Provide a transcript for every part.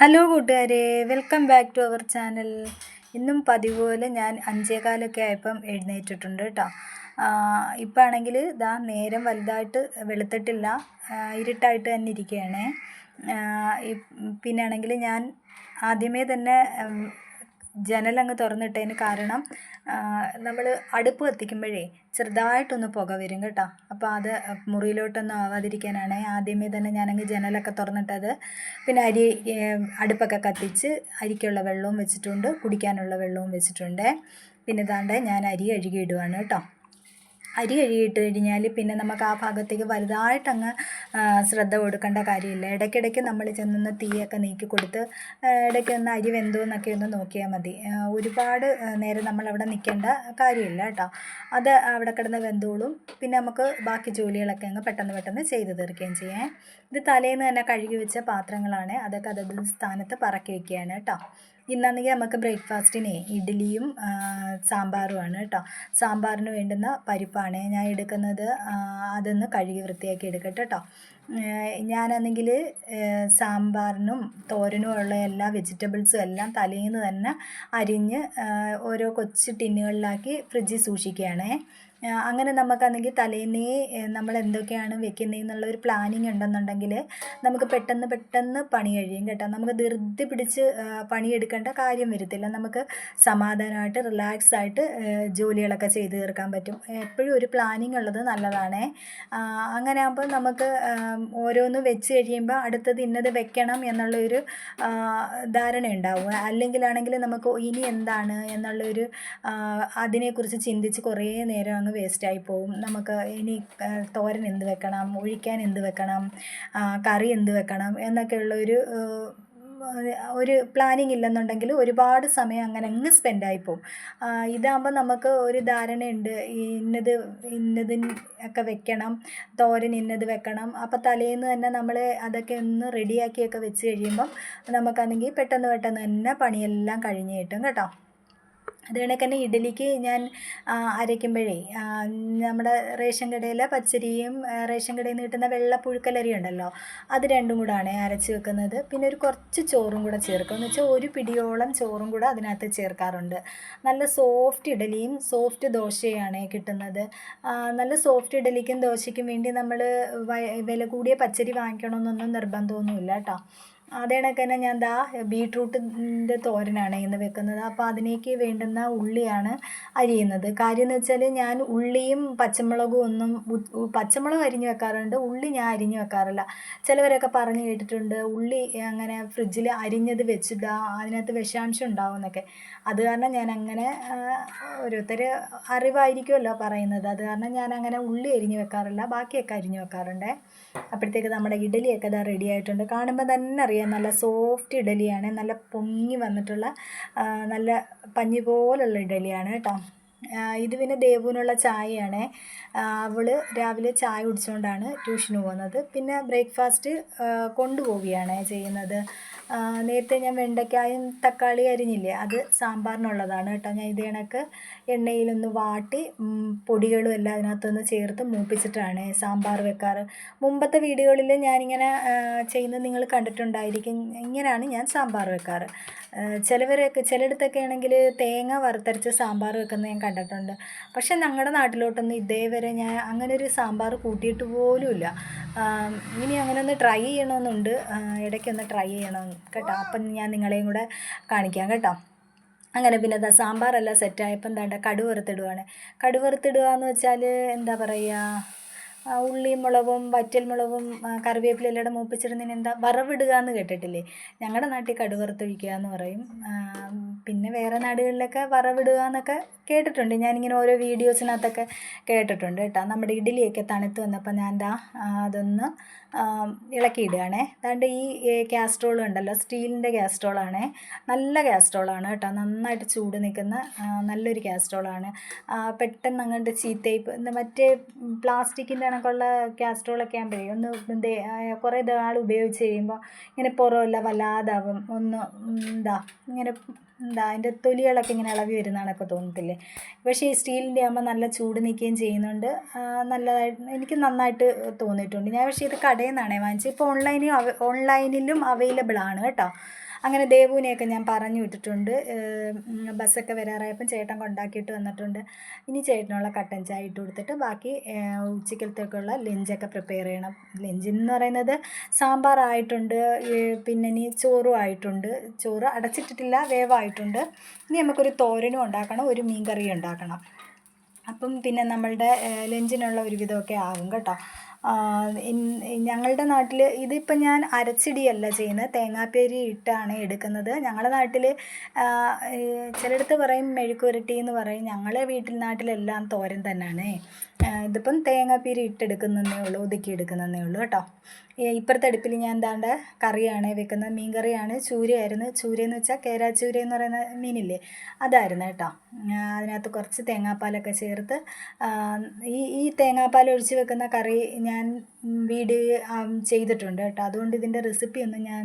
Hello കൂട്ടുകാരെ. Welcome back to our channel ഇന്നും പതിവ് പോലെ ഞാൻ അഞ്ചേകാലൊക്കെ ആയപ്പം എഴുന്നേറ്റിട്ടുണ്ട് കേട്ടോ ഇപ്പം ആണെങ്കിൽ ഇതാ നേരം വലുതായിട്ട് വെളുത്തിട്ടില്ല. ഇരുട്ടായിട്ട് തന്നെ ഇരിക്കുകയാണ്. പിന്നെ ആണെങ്കിൽ ഞാൻ ആദ്യമേ തന്നെ ജനലങ്ങ് തുറന്നിട്ടതിന് കാരണം നമ്മൾ അടുപ്പ് കത്തിക്കുമ്പോഴേ ചെറുതായിട്ടൊന്ന് പുക വരും കേട്ടോ. അപ്പോൾ അത് മുറിയിലോട്ടൊന്നും ആവാതിരിക്കാനാണ് ആദ്യമേ തന്നെ ഞാനങ്ങ് ജനലൊക്കെ തുറന്നിട്ടത്. പിന്നെ അരി അടുപ്പൊക്കെ കത്തിച്ച് അരിക്കുള്ള വെള്ളവും വെച്ചിട്ടുണ്ട് കുടിക്കാനുള്ള വെള്ളവും വെച്ചിട്ടുണ്ട്. പിന്നെ ഇതാണ്ട് ഞാൻ അരി കഴുകിയിടുവാണ് കേട്ടോ. അരി കഴുകിയിട്ട് കഴിഞ്ഞാൽ പിന്നെ നമുക്ക് ആ ഭാഗത്തേക്ക് വലുതായിട്ടങ്ങ് ശ്രദ്ധ കൊടുക്കേണ്ട കാര്യമില്ല. ഇടയ്ക്കിടയ്ക്ക് നമ്മൾ ചെന്നൊന്ന് തീയൊക്കെ നീക്കി കൊടുത്ത് ഇടയ്ക്ക് ഒന്ന് അരി വെന്തോ എന്നൊക്കെ ഒന്ന് നോക്കിയാൽ മതി. ഒരുപാട് നേരം നമ്മൾ അവിടെ നിൽക്കേണ്ട കാര്യമില്ല കേട്ടോ. അത് അവിടെ കിടന്ന് വെന്തോളും. പിന്നെ നമുക്ക് ബാക്കി ജോലികളൊക്കെ അങ്ങ് പെട്ടെന്ന് പെട്ടെന്ന് ചെയ്ത് തീർക്കുകയും ചെയ്യാം. ഇത് തലേന്ന് തന്നെ കഴുകി വെച്ച പാത്രങ്ങളാണ്. അതൊക്കെ അതത് സ്ഥാനത്ത് പറക്കി വെക്കുകയാണ് കേട്ടോ. ഇന്നാണെങ്കിൽ നമുക്ക് ബ്രേക്ക്ഫാസ്റ്റിന് ഇഡ്ഡലിയും സാമ്പാറുമാണ് കേട്ടോ. സാമ്പാറിന് വേണ്ടുന്ന പരിപ്പാണ്. ഞാൻ എടുക്കുന്നത് അതൊന്ന് കഴുകി വൃത്തിയാക്കി എടുക്കട്ടെ കേട്ടോ. ഞാനാണെങ്കിൽ സാമ്പാറിനും തോരനും ഉള്ള എല്ലാ വെജിറ്റബിൾസും എല്ലാം തലേന്ന് തന്നെ അരിഞ്ഞ് ഓരോ കൊച്ചു ടിന്നുകളിലാക്കി ഫ്രിഡ്ജിൽ സൂക്ഷിക്കുകയാണേ. അങ്ങനെ നമുക്കാണെങ്കിൽ തലേന്നേ നമ്മൾ എന്തൊക്കെയാണ് വെക്കുന്നതെന്നുള്ള ഒരു പ്ലാനിങ് ഉണ്ടെന്നുണ്ടെങ്കിൽ നമുക്ക് പെട്ടെന്ന് പെട്ടെന്ന് പണി കഴിയും കേട്ടോ. നമുക്ക് ധൃതി പിടിച്ച് പണിയെടുക്കേണ്ട കാര്യം വരത്തില്ല. നമുക്ക് സമാധാനമായിട്ട് റിലാക്സ് ആയിട്ട് ജോലികളൊക്കെ ചെയ്തു തീർക്കാൻ പറ്റും. എപ്പോഴും ഒരു പ്ലാനിങ് ഉള്ളത് നല്ലതാണേ. അങ്ങനെ ആകുമ്പോൾ നമുക്ക് ഓരോന്ന് വെച്ച് കഴിയുമ്പോൾ അടുത്തത് ഇന്നത് വെക്കണം എന്നുള്ളൊരു ധാരണ ഉണ്ടാവും. അല്ലെങ്കിലാണെങ്കിൽ നമുക്ക് ഇനി എന്താണ് എന്നുള്ളൊരു അതിനെക്കുറിച്ച് ചിന്തിച്ച് കുറേ നേരം അങ്ങ് വേസ്റ്റായി പോകും നമുക്ക് ഇനി തോരൻ എന്ത് വെക്കണം? ഒഴിക്കാൻ എന്ത് വെക്കണം? കറി എന്ത് വെക്കണം? എന്നൊക്കെയുള്ളൊരു ഒരു പ്ലാനിങ് ഇല്ലെന്നുണ്ടെങ്കിൽ ഒരുപാട് സമയം അങ്ങനെ അങ്ങ് സ്പെൻഡായി പോകും. ഇതാകുമ്പോൾ നമുക്ക് ഒരു ധാരണയുണ്ട്. ഇന്നത് ഇന്നതിന് ഒക്കെ വെക്കണം തോരൻ ഇന്നത് വെക്കണം. അപ്പോൾ തലേന്ന് തന്നെ നമ്മൾ അതൊക്കെ ഒന്ന് റെഡിയാക്കിയൊക്കെ വെച്ച് കഴിയുമ്പം നമുക്കാണെങ്കിൽ പെട്ടെന്ന് പെട്ടെന്ന് തന്നെ പണിയെല്ലാം കഴിഞ്ഞ് കിട്ടും കേട്ടോ. അത് കണക്ക് തന്നെ ഇഡലിക്ക് ഞാൻ അരയ്ക്കുമ്പോഴേ നമ്മുടെ റേഷൻ കടയിലെ പച്ചരിയും റേഷൻ കടയിൽ നിന്ന് കിട്ടുന്ന വെള്ള പുഴുക്കലരി ഉണ്ടല്ലോ അത് രണ്ടും കൂടാണ് അരച്ച് വെക്കുന്നത്. പിന്നെ ഒരു കുറച്ച് ചോറും കൂടെ ചേർക്കും. എന്ന് വെച്ചാൽ ഒരു പിടിയോളം ചോറും കൂടെ അതിനകത്ത് ചേർക്കാറുണ്ട്. നല്ല സോഫ്റ്റ് ഇഡലിയും സോഫ്റ്റ് ദോശയാണ് കിട്ടുന്നത്. നല്ല സോഫ്റ്റ് ഇഡലിക്കും ദോശയ്ക്കും വേണ്ടി നമ്മൾ വില കൂടിയ പച്ചരി വാങ്ങിക്കണമെന്നൊന്നും നിർബന്ധമൊന്നുമില്ല കേട്ടോ. അതേ കണക്ക് തന്നെ ഞാൻ ദാ ബീട്രൂട്ടിന്റെ തോരനാണ് ഇന്ന് വെക്കുന്നത്. അപ്പോൾ അതിനേക്ക് വേണ്ടുന്ന ഉള്ളിയാണ് അരിയുന്നത്. കാര്യം എന്ന് വെച്ചാൽ ഞാൻ ഉള്ളിയും പച്ചമുളകും ഒന്നും പച്ചമുളകും അരിഞ്ഞ് വെക്കാറുണ്ട്. ഉള്ളി ഞാൻ അരിഞ്ഞ് വെക്കാറില്ല. ചിലവരൊക്കെ പറഞ്ഞു കേട്ടിട്ടുണ്ട് ഉള്ളി അങ്ങനെ ഫ്രിഡ്ജിൽ അരിഞ്ഞത് വെച്ചിടാ അതിനകത്ത് വിഷാംശം ഉണ്ടാവും എന്നൊക്കെ. അത് കാരണം ഞാൻ അങ്ങനെ ഓരോരുത്തർ അറിവായിരിക്കുമല്ലോ പറയുന്നത്. അത് കാരണം ഞാൻ അങ്ങനെ ഉള്ളി അരിഞ്ഞ് വെക്കാറില്ല. ബാക്കിയൊക്കെ അരിഞ്ഞ് വെക്കാറുണ്ട്. അപ്പോഴത്തേക്ക് നമ്മുടെ ഇഡലിയൊക്കെ ഇതാ റെഡി ആയിട്ടുണ്ട്. കാണുമ്പോൾ തന്നെ അറിയാം നല്ല സോഫ്റ്റ് ഇഡലിയാണ് നല്ല പൊങ്ങി വന്നിട്ടുള്ള നല്ല പഞ്ഞി പോലുള്ള ഇഡലിയാണ് കേട്ടോ ഇത് പിന്നെ ദേവുവിനുള്ള ചായയാണ്. അവൾ രാവിലെ ചായ കുടിച്ചുകൊണ്ടാണ് ട്യൂഷന് പോകുന്നത്. പിന്നെ ബ്രേക്ക്ഫാസ്റ്റ് കൊണ്ടുപോവുകയാണ് ചെയ്യുന്നത്. നേരത്തെ ഞാൻ വെണ്ടയ്ക്കായും തക്കാളി അരിഞ്ഞില്ലേ അത് സാമ്പാറിനുള്ളതാണ് കേട്ടോ. ഞാൻ ഇത് കണക്ക് എണ്ണയിലൊന്ന് വാട്ടി പൊടികളും എല്ലാം അതിനകത്തൊന്ന് ചേർത്ത് മൂപ്പിച്ചിട്ടാണ് സാമ്പാർ വെക്കാറ്. മുമ്പത്തെ വീഡിയോകളിൽ ഞാനിങ്ങനെ ചെയ്യുന്നത് നിങ്ങൾ കണ്ടിട്ടുണ്ടായിരിക്കും. ഇങ്ങനെയാണ് ഞാൻ സാമ്പാർ വെക്കാറ്. ചിലവരൊക്കെ ചിലയിടത്തൊക്കെ ആണെങ്കിൽ തേങ്ങ വറുത്തരച്ച് സാമ്പാർ വെക്കുന്നത് ഞാൻ കണ്ടിട്ടുണ്ട്. പക്ഷേ ഞങ്ങളുടെ നാട്ടിലോട്ടൊന്നും ഇതേവരെ ഞാൻ അങ്ങനെ ഒരു സാമ്പാർ കൂട്ടിയിട്ട് പോലുമില്ല. ഇനി അങ്ങനെ ഒന്ന് ട്രൈ ചെയ്യണമെന്നുണ്ട് ഇടയ്ക്കൊന്ന് ട്രൈ ചെയ്യണം കേട്ടോ. അപ്പം ഞാൻ നിങ്ങളെയും കൂടെ കാണിക്കാം കേട്ടോ. അങ്ങനെ പിന്നെ എന്താ സാമ്പാറെല്ലാം സെറ്റായപ്പോൾ എന്താ കടുക് വറുത്തിടുകയാണ് കടുക് വറുത്തിടുക എന്ന് വെച്ചാൽ എന്താ പറയുക ഉള്ളി ഉള്ളിയും മുളകും വറ്റൽ മുളകും ആ, കറിവേപ്പില എല്ലാം മൂപ്പിച്ചിടുന്നതിന് എന്താ വറവിടുക എന്ന് കേട്ടിട്ടില്ലേ? ഞങ്ങളുടെ നാട്ടിൽ കടുവറുത്തൊഴിക്കുക എന്ന് പറയും. പിന്നെ വേറെ നാടുകളിലൊക്കെ വറവിടുക എന്നൊക്കെ കേട്ടിട്ടുണ്ട്. ഞാനിങ്ങനെ ഓരോ വീഡിയോസിനകത്തൊക്കെ കേട്ടിട്ടുണ്ട് കേട്ടോ. നമ്മുടെ ഇഡ്ഡലിയൊക്കെ തണുത്ത് വന്നപ്പോൾ ഞാൻ എന്താ അതൊന്ന് ഇളക്കിയിടുകയാണേ. അതാണ്ട് ഈ കാസ്ട്രോൾ ഉണ്ടല്ലോ സ്റ്റീലിന്റെ കാസ്ട്രോളാണേ. നല്ല കാസ്ട്രോളാണ് കേട്ടോ. നന്നായിട്ട് ചൂട് നിൽക്കുന്ന നല്ലൊരു കാസ്ട്രോളാണ്. പെട്ടെന്ന് അങ്ങോട്ട് എന്താ മറ്റേ പ്ലാസ്റ്റിക്കിന്റെ കണക്കുള്ള കാസ്ട്രോളൊക്കെ ആകുമ്പോഴേ ഒന്ന് കുറേ നാൾ ഉപയോഗിച്ച് കഴിയുമ്പോൾ ഇങ്ങനെ പുറമെല്ലാം വല്ലാതാവും. ഒന്ന് എന്താ ഇങ്ങനെ എന്താ അതിന്റെ തൊലികളൊക്കെ ഇങ്ങനെ ഇളവി വരുന്നതാണൊക്കെ തോന്നത്തില്ലേ? പക്ഷേ ഈ സ്റ്റീലിന്റെ ആകുമ്പോൾ നല്ല ചൂട് നിൽക്കുകയും ചെയ്യുന്നുണ്ട്. നല്ലതായിട്ട് എനിക്ക് നന്നായിട്ട് തോന്നിയിട്ടുണ്ട്. ഞാൻ പക്ഷേ ഇത് കടയിൽ നിന്നാണേ വാങ്ങിച്ചത്. ഇപ്പോൾ ഓൺലൈനിൽ ഓൺലൈനിലും അവൈലബിൾ ആണ് കേട്ടോ. അങ്ങനെ ദേവുവിനെയൊക്കെ ഞാൻ പറഞ്ഞു വിട്ടിട്ടുണ്ട്. ബസ്സൊക്കെ വരാറായപ്പം ചേട്ടൻ കൊണ്ടാക്കിയിട്ട് വന്നിട്ടുണ്ട്. ഇനി ചേട്ടനുള്ള കട്ടൻ ചായ ഇട്ട് കൊടുത്തിട്ട് ബാക്കി ഉച്ചക്കലത്തേക്കുള്ള ലഞ്ചൊക്കെ പ്രിപ്പയർ ചെയ്യണം. ലഞ്ചെന്ന് പറയുന്നത് സാമ്പാറായിട്ടുണ്ട് പിന്നെ ഇനി ചോറും ആയിട്ടുണ്ട്. ചോറ് അടച്ചിട്ടിട്ടില്ല വേവായിട്ടുണ്ട്. ഇനി നമുക്കൊരു തോരനും ഉണ്ടാക്കണം ഒരു മീൻ കറിയും ഉണ്ടാക്കണം. അപ്പം പിന്നെ നമ്മളുടെ ലഞ്ചിനുള്ള ഒരുവിധമൊക്കെ ആകും കേട്ടോ. ഞങ്ങളുടെ നാട്ടിൽ ഇതിപ്പം ഞാൻ അരച്ചിടിയല്ല ചെയ്യുന്നത്. തേങ്ങാപ്പേരി ഇട്ടാണ് എടുക്കുന്നത്. ഞങ്ങളുടെ നാട്ടിൽ ചിലയിടത്ത് പറയും മെഴുക്കുരട്ടി എന്ന് പറയും. ഞങ്ങളെ വീട്ടിൽ നാട്ടിലെല്ലാം തോരൻ തന്നെയാണ് ഇതിപ്പം തേങ്ങാപ്പീരി ഇട്ടെടുക്കുന്നതേ ഉള്ളൂ ഒതുക്കി എടുക്കുന്നതേ ഉള്ളൂ കേട്ടോ. ഇപ്പുറത്തെ അടുപ്പിൽ ഞാൻ എന്താണ്ട് കറിയാണ് വെക്കുന്നത് മീൻ കറിയാണ് ചൂരയായിരുന്നു ചൂരയെന്ന് വെച്ചാൽ കേരാച്ചൂര എന്ന് പറയുന്ന മീനില്ലേ അതായിരുന്നു കേട്ടോ. അതിനകത്ത് കുറച്ച് തേങ്ങാപ്പാലൊക്കെ ചേർത്ത് ഈ ഈ തേങ്ങാപ്പാൽ ഒഴിച്ച് വെക്കുന്ന കറി ഞാൻ വീഡിയോ ചെയ്തിട്ടുണ്ട് കേട്ടോ. അതുകൊണ്ട് ഇതിന്റെ റെസിപ്പി ഒന്നും ഞാൻ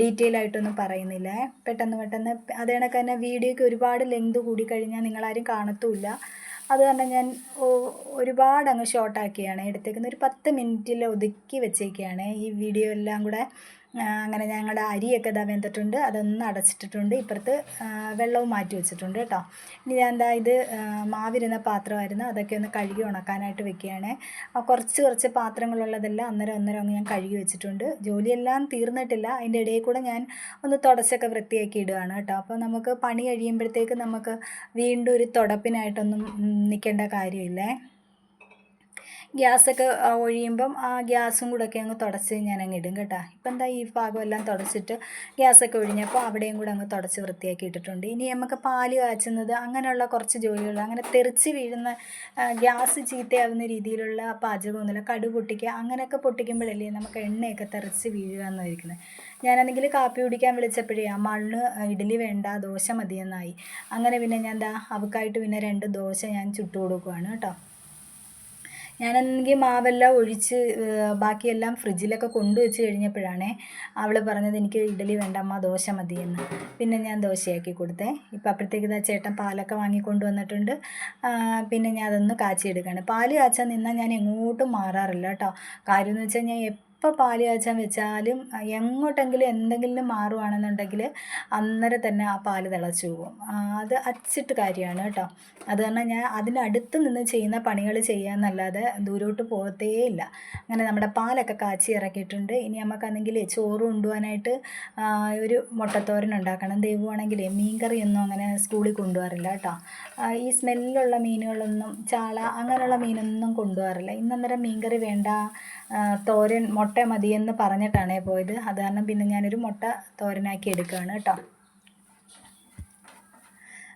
ഡീറ്റെയിൽ ആയിട്ടൊന്നും പറയുന്നില്ല. പെട്ടെന്ന് പെട്ടെന്ന് അതേ കണക്ക് തന്നെ വീഡിയോയ്ക്ക് ഒരുപാട് ലെങ്ത് കൂടി കഴിഞ്ഞാൽ നിങ്ങളാരും കാണത്തുമില്ല. അത് കാരണം ഞാൻ ഒരുപാട് അങ്ങ് ഷോർട്ടാക്കിയാണ് എടുത്തേക്കുന്നത്. ഒരു പത്ത് മിനിറ്റിൽ ഒതുക്കി വെച്ചേക്കാണ്. ഈ വീഡിയോ എല്ലാം കൂടെ അങ്ങനെ ഞങ്ങളുടെ അരിയൊക്കെ ഇതാ വെന്തിട്ടുണ്ട്. അതൊന്ന് അടച്ചിട്ടിട്ടുണ്ട്. ഇപ്പുറത്ത് വെള്ളവും മാറ്റി വെച്ചിട്ടുണ്ട് കേട്ടോ. ഇനി ഞാൻ എന്താ ഇത് മാവിരുന്ന പാത്രമായിരുന്നു. അതൊക്കെ ഒന്ന് കഴുകി ഉണക്കാനായിട്ട് വെക്കുകയാണ്. കുറച്ച് കുറച്ച് പാത്രങ്ങളുള്ളതെല്ലാം അന്നേരം അന്നേരം അങ്ങ് ഞാൻ കഴുകി വെച്ചിട്ടുണ്ട്. ജോലിയെല്ലാം തീർന്നിട്ടില്ല. അതിന്റെ ഇടയിൽ കൂടെ ഞാൻ ഒന്ന് തുടച്ചൊക്കെ വൃത്തിയാക്കി ഇടുകയാണ് കേട്ടോ. അപ്പോൾ നമുക്ക് പണി കഴിയുമ്പോഴത്തേക്ക് നമുക്ക് വീണ്ടും ഒരു തുടപ്പിനായിട്ടൊന്നും നിൽക്കേണ്ട കാര്യമില്ലേ? ഗ്യാസൊക്കെ ആ, ഒഴിയുമ്പം ആ ഗ്യാസും കൂടെ ഒക്കെ അങ്ങ് തുടച്ച് ഞാൻ അങ്ങ് ഇടും കേട്ടോ. ഇപ്പം എന്താ ഈ ഭാഗമെല്ലാം തുടച്ചിട്ട് ഗ്യാസൊക്കെ ഒഴിഞ്ഞപ്പോൾ അവിടെയും കൂടെ അങ്ങ് തുടച്ച് വൃത്തിയാക്കി ഇട്ടിട്ടുണ്ട്. ഇനി നമുക്ക് പാൽ കാച്ചുന്നത് അങ്ങനെയുള്ള കുറച്ച് ജോലികൾ അങ്ങനെ തെറിച്ച് വീഴുന്ന ഗ്യാസ് ചീത്തയാവുന്ന രീതിയിലുള്ള പാചകമൊന്നുമില്ല. കടു പൊട്ടിക്കുക അങ്ങനെയൊക്കെ പൊട്ടിക്കുമ്പോഴല്ലേ നമുക്ക് എണ്ണയൊക്കെ തെറിച്ച് വീഴുക എന്നായിരിക്കുന്നത് ഞാനാണെങ്കിൽ കാപ്പി കുടിക്കാൻ വിളിച്ചപ്പോഴേ മണ്ണ് ഇഡ്ഡലി വേണ്ട ദോശ മതിയെന്നായി. അങ്ങനെ പിന്നെ ഞാൻ എന്താ അവക്കായിട്ട് പിന്നെ രണ്ട് ദോശ ഞാൻ ചുട്ടു കൊടുക്കുവാണ് കേട്ടോ. ഞാനാണെങ്കിൽ മാവെല്ലാം ഒഴിച്ച് ബാക്കിയെല്ലാം ഫ്രിഡ്ജിലൊക്കെ കൊണ്ടുവച്ച് കഴിഞ്ഞപ്പോഴാണേ അവൾ പറഞ്ഞത് എനിക്ക് ഇഡലി വേണ്ട അമ്മ ദോശ മതിയെന്ന്. പിന്നെ ഞാൻ ദോശയാക്കി കൊടുത്തേ. ഇപ്പം അപ്പോഴത്തേക്ക് ഇതാ ചേട്ടൻ പാലൊക്കെ വാങ്ങിക്കൊണ്ട് വന്നിട്ടുണ്ട്. പിന്നെ ഞാൻ അതൊന്ന് കാച്ചിയെടുക്കുകയാണ് പാൽ കാച്ചാൻ നിന്നാൽ ഞാൻ എങ്ങോട്ടും മാറാറില്ല കേട്ടോ. കാര്യമെന്ന് വെച്ചാൽ ഞാൻ എപ്പോൾ പാൽ വെച്ചാലും എങ്ങോട്ടെങ്കിലും എന്തെങ്കിലും മാറുവാണെന്നുണ്ടെങ്കിൽ അന്നേരം തന്നെ ആ പാൽ തിളച്ചു പോകും. അത് അച്ചിട്ട് കാര്യമാണ് കേട്ടോ. അത് കാരണം ഞാൻ അതിനടുത്ത് നിന്ന് ചെയ്യുന്ന പണികൾ ചെയ്യാന്നല്ലാതെ ദൂരോട്ട് പോകത്തേ ഇല്ല അങ്ങനെ നമ്മുടെ പാലൊക്കെ കാച്ചി ഇറക്കിയിട്ടുണ്ട്. ഇനി നമുക്കാണെങ്കിൽ ചോറ് കൊണ്ടുപോകാനായിട്ട് ഒരു മുട്ടത്തോരൻ ഉണ്ടാക്കണം. ദൈവമാണെങ്കിൽ മീൻകറിയൊന്നും അങ്ങനെ സ്കൂളിൽ കൊണ്ടുപോകാറില്ല കേട്ടോ. ഈ സ്മെല്ലുള്ള മീനുകളൊന്നും ചാള അങ്ങനെയുള്ള മീനൊന്നും കൊണ്ടുപോകാറില്ല. ഇന്നന്നേരം മീൻകറി വേണ്ട തോരൻ മുട്ട മതിയെന്ന് പറഞ്ഞിട്ടാണേ പോയത്. അത് കാരണം പിന്നെ ഞാനൊരു മുട്ട തോരനാക്കി എടുക്കുകയാണ് കേട്ടോ.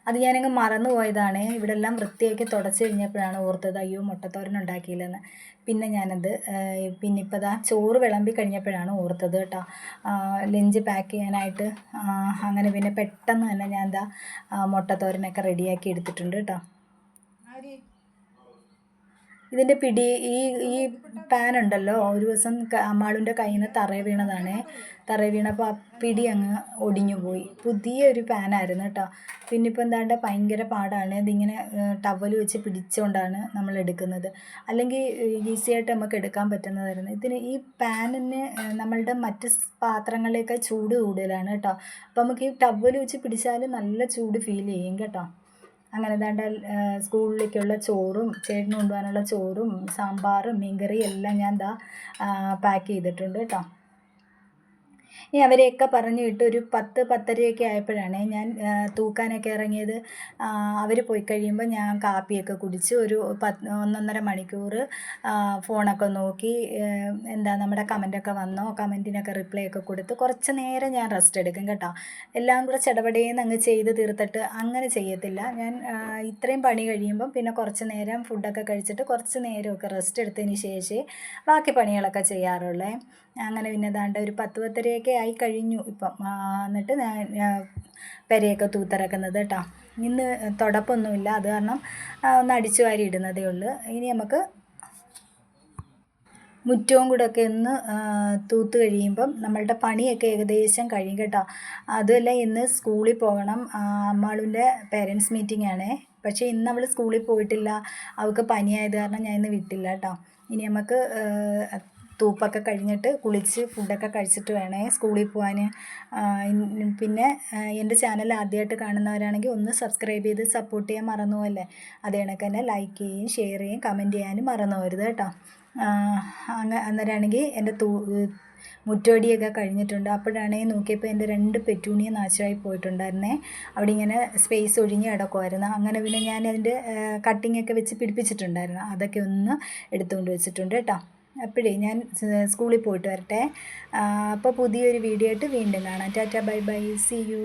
അത് ഞാനങ്ങ് മറന്നു പോയതാണ്. ഇവിടെ എല്ലാം വൃത്തിയാക്കി തുടച്ച് കഴിഞ്ഞപ്പോഴാണ് ഓർത്തത് അയ്യോ മുട്ടത്തോരൻ ഉണ്ടാക്കിയില്ലെന്ന്. പിന്നെ ഞാനത് പിന്നെ ഇപ്പോൾ ഇതാ ചോറ് വിളമ്പി കഴിഞ്ഞപ്പോഴാണ് ഓർത്തത് കേട്ടോ. ലഞ്ച് പാക്ക് ചെയ്യാനായിട്ട് അങ്ങനെ പിന്നെ പെട്ടെന്ന് തന്നെ ഞാൻ എന്താ മുട്ടത്തോരനൊക്കെ റെഡിയാക്കി എടുത്തിട്ടുണ്ട് കേട്ടോ. ഇതിന്റെ പിടി ഈ ഈ പാൻ ഉണ്ടല്ലോ ഒരു ദിവസം അമ്മാളുടെ കയ്യിൽ നിന്ന് തറ വീണതാണ്. തറ വീണപ്പോൾ ആ പിടി അങ്ങ് ഒടിഞ്ഞു പോയി പുതിയൊരു പാനായിരുന്നു കേട്ടോ. പിന്നെ ഇപ്പോൾ എന്താണ്ട് ഭയങ്കര പാടാണ്. ഇതിങ്ങനെ ടവൽ വെച്ച് പിടിച്ചുകൊണ്ടാണ് നമ്മൾ എടുക്കുന്നത്. അല്ലെങ്കിൽ ഈസി ആയിട്ട് നമുക്ക് എടുക്കാൻ പറ്റുന്നതായിരുന്നു. ഇതിന് ഈ പാനിന് നമ്മളുടെ മറ്റ് പാത്രങ്ങളിലേക്ക് ചൂട് കൂടുതലാണ് കേട്ടോ. അപ്പോൾ നമുക്ക് ഈ ടവൽ വെച്ച് പിടിച്ചാൽ നല്ല ചൂട് ഫീൽ ചെയ്യും കേട്ടോ. അങ്ങനെ ദാണ്ട സ്കൂളിലേക്കുള്ള ചോറും ചേട്ടന് കൊണ്ടുപോകാനുള്ള ചോറും സാമ്പാറും മീൻകറിയും എല്ലാം ഞാൻ ദാ പാക്ക് ചെയ്തിട്ടുണ്ട് കേട്ടോ. ഇനി അവരെയൊക്കെ പറഞ്ഞു വിട്ട് ഒരു പത്ത് പത്തരയൊക്കെ ആയപ്പോഴാണ് ഞാൻ തൂക്കാനൊക്കെ ഇറങ്ങിയത്. അവർ പോയി കഴിയുമ്പോൾ ഞാൻ കാപ്പിയൊക്കെ കുടിച്ച് ഒരു പത്ത് ഒന്നൊന്നര മണിക്കൂർ ഫോണൊക്കെ നോക്കി എന്താ നമ്മുടെ കമന്റൊക്കെ വന്നോ കമന്റിനൊക്കെ റിപ്ലൈ ഒക്കെ കൊടുത്ത് കുറച്ച് നേരം ഞാൻ റെസ്റ്റ് എടുക്കും കേട്ടോ. എല്ലാം കൂടെ ചടപടേന്ന് അങ്ങ് ചെയ്ത് തീർത്തിട്ട് അങ്ങനെ ചെയ്യത്തില്ല. ഞാൻ ഇത്രയും പണി കഴിയുമ്പം പിന്നെ കുറച്ച് നേരം ഫുഡൊക്കെ കഴിച്ചിട്ട് കുറച്ച് നേരമൊക്കെ റെസ്റ്റ് എടുത്തതിന് ശേഷമേ ബാക്കി പണികളൊക്കെ ചെയ്യാറുള്ളേ. അങ്ങനെ പിന്നെ ദാണ്ട ഒരു പത്ത് പത്തരയൊക്കെ ആയി കഴിഞ്ഞു ഇപ്പം. എന്നിട്ട് ഞാൻ പെരയൊക്കെ തൂത്തിറക്കുന്നത് കേട്ടോ ഇന്ന് തുടപ്പൊന്നുമില്ല. അത് കാരണം ഒന്ന് അടിച്ചു വാരി ഇടുന്നതേ ഉള്ളൂ. ഇനി നമുക്ക് മുറ്റവും കൂടെ ഒക്കെ ഒന്ന് തൂത്ത് കഴിയുമ്പം നമ്മളുടെ പണിയൊക്കെ ഏകദേശം കഴിയും കേട്ടോ അതുമല്ല ഇന്ന് സ്കൂളിൽ പോകണം. ആ, അമ്മാളുന്റെ പേരൻസ് മീറ്റിംഗ് ആണ്. പക്ഷേ ഇന്ന് അവൾ സ്കൂളിൽ പോയിട്ടില്ല. അവൾക്ക് പനിയായത് കാരണം ഞാൻ ഇന്ന് വിട്ടില്ല കേട്ടോ ഇനി നമുക്ക് തൂപ്പൊക്കെ കഴിഞ്ഞിട്ട് കുളിച്ച് ഫുഡൊക്കെ കഴിച്ചിട്ട് വേണേ സ്കൂളിൽ പോകാൻ പിന്നെ എന്റെ ചാനൽ ആദ്യമായിട്ട് കാണുന്നവരാണെങ്കിൽ ഒന്ന് സബ്സ്ക്രൈബ് ചെയ്ത് സപ്പോർട്ട് ചെയ്യാൻ മറന്നു പോകല്ലേ അതേ കണക്ക് തന്നെ ലൈക്ക് ചെയ്യുകയും ഷെയർ ചെയ്യുകയും കമന്റ് ചെയ്യാനും മറന്നു കേട്ടോ. അങ്ങ അന്നേരമാണെങ്കിൽ എന്റെ തൂ മുറ്റോടിയൊക്കെ കഴിഞ്ഞിട്ടുണ്ട്. അപ്പോഴാണെങ്കിൽ നോക്കിയപ്പോൾ എന്റെ രണ്ട് പെറ്റൂണിയ നാശമായി പോയിട്ടുണ്ടായിരുന്നേ. അവിടെ ഇങ്ങനെ സ്പേസ് ഒഴിഞ്ഞ് കിടക്കുമായിരുന്നു അങ്ങനെ പിന്നെ ഞാൻ അതിന്റെ കട്ടിങ്ങൊക്കെ വെച്ച് പിടിപ്പിച്ചിട്ടുണ്ടായിരുന്നു. അതൊക്കെ ഒന്ന് എടുത്തുകൊണ്ട് വെച്ചിട്ടുണ്ട് കേട്ടോ. അപ്പോഴേ ഞാൻ സ്കൂളിൽ പോയിട്ട് വരട്ടെ. അപ്പോൾ പുതിയൊരു വീഡിയോ ആയിട്ട് വീണ്ടും കാണാം. Tata bye bye. See you